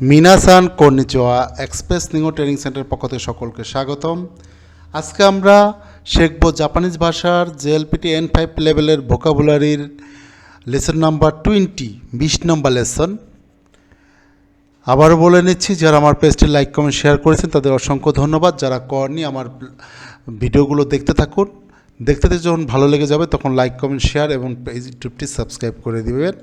মিনাসান কর্নিচোয়া express নিঙ্গো training সেন্টারের পক্ষ থেকে সকলকে স্বাগতম। আজকে আমরা শিখব জাপানিজ ভাষার জেএলপিটি এন ফাইভ লেভেলের ভোকাবুলারির লেসন নাম্বার টোয়েন্টি বিশ নম্বর লেসন। আবারও বলে নিচ্ছি, যারা আমার পেজটি লাইক, কমেন্ট, শেয়ার করেছেন, তাদের অসংখ্য ধন্যবাদ। যারা করনি আমার ভিডিওগুলো দেখতে থাকুন। দেখতে যখন ভালো লেগে যাবে, তখন লাইক, কমেন্ট, শেয়ার এবং ইউটিউবটি সাবস্ক্রাইব করে দিবেন।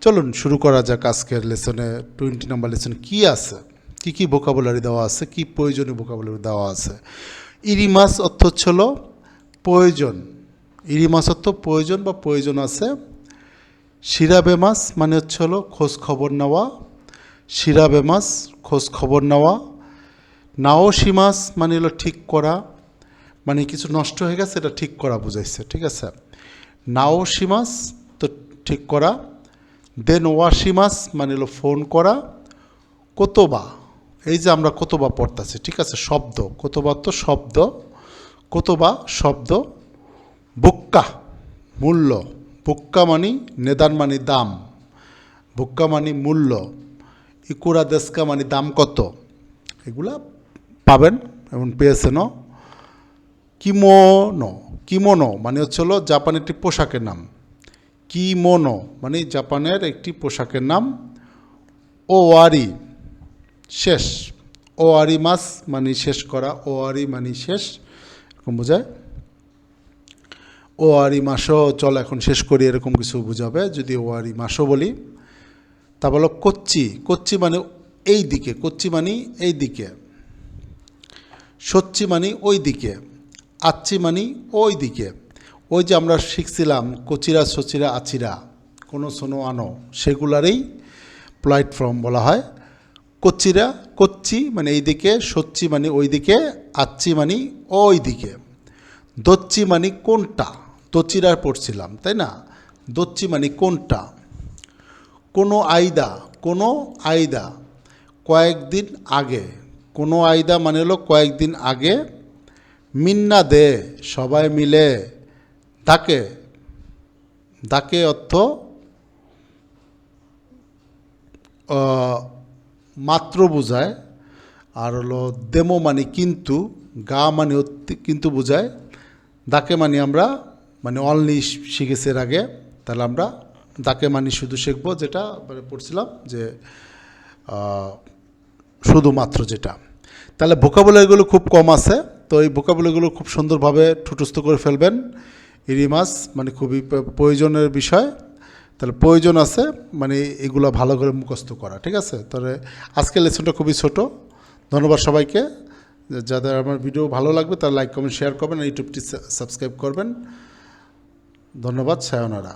চলুন, শুরু করা যাক আজকের লেসনে টোয়েন্টি নাম্বার লেসন কী আছে? কী কী ভোকাবুলারি দেওয়া আছে? কী প্রয়োজনীয় ভোকাবুলারি দেওয়া আছে? ইরিমাস অর্থ হচ্ছিল প্রয়োজন। ইরিমাস অর্থ প্রয়োজন বা প্রয়োজন আছে। শিরাবেমাস মানে হচ্ছে হলো খোঁজ খবর নেওয়া। শিরাবেমাস খোঁজ খবর নেওয়া। নাওসিমাস মানে হলো ঠিক করা। মানে কিছু নষ্ট হয়ে গেছে, এটা ঠিক করা বুঝাইছে, ঠিক আছে? নাওসিমাস তো ঠিক করা। দেন ওয়াসিমাস মানে হলো ফোন করা, কোতোবা, এই যে আমরা কোতোবা পড়তেছি, ঠিক আছে, শব্দ, কোতোবা তো শব্দ, কোতোবা শব্দ, বুক্কা, মূল্য, বুক্কা মানি নেদান মানি দাম, বুক্কা মানি মূল্য, ইকুরা দেশকা মানি দাম কত, এগুলা পাবেন এবং পেয়েছেনও, কিমোনো কিমোনো মানে হচ্ছে হলো জাপান একটি পোশাকের নাম। কিমোনো মানে জাপানের একটি পোশাকের নাম ওয়ারি। শেষ। ওয়ারি মাস মানে শেষ করা, ওয়ারি মানে শেষ। এরকম বোঝায়। ওয়ারি মাসও চল, এখন শেষ করি, এরকম কিছু বোঝাবে, যদি ওয়ারি মাসও বলি। তা বলো কচ্চি। কচ্চি মানে এই দিকে, কচ্চি মানে এই দিকে। সচ্চি মানে ওই দিকে আচ্ছি মানে ওই দিকে। ওই যে আমরা শিখছিলাম, কচিরা সচিরা আচিরা, কোনো সোনো আনো, সেগুলারই প্ল্যাটফর্ম বলা হয়। কচ্চিরা কচ্চি মানে এই দিকে সচ্চি মানে ওই দিকে আচ্ছি মানে ওই দিকে দচ্চি মানে কোনটা? দচ্চিরা পড়ছিলাম, তাই না? দচ্চি মানে কোনটা? কোনো আইদা কোনো আইদা, কয়েকদিন আগে। কোনো আইদা মানে হলো কয়েকদিন আগে। মিন্না দে, সবাই মিলে। ডাকে ডাকে অর্থ মাত্র বোঝায়, আর হলো দেমো মানে কিন্তু, গা মানে কিন্তু বোঝায়, দাকে মানে আমরা মানে অনলি শিখেছি এর আগে, তাহলে আমরা দাকে মানে শুধু শিখব যেটা মানে পড়ছিলাম যে শুধুমাত্র যেটা। তাহলে ভোকাবুলারিগুলো খুব কম আছে, তো এই ভোকাবুলারিগুলো খুব সুন্দরভাবে ঠুটস্থ করে ফেলবেন। ইরিমাস মানে খুবই প্রয়োজনের বিষয়। তাহলে প্রয়োজন আছে মানে এগুলো ভালো করে মুখস্থ করা, ঠিক আছে? তাহলে আজকের লেসনটা খুবই ছোট। ধন্যবাদ সবাইকে। যাদের আমার ভিডিও ভালো লাগবে, তারা লাইক, কমেন্ট, শেয়ার করবেন ইউটিউবটি সাবস্ক্রাইব করবেন। ধন্যবাদ, সায়নারা।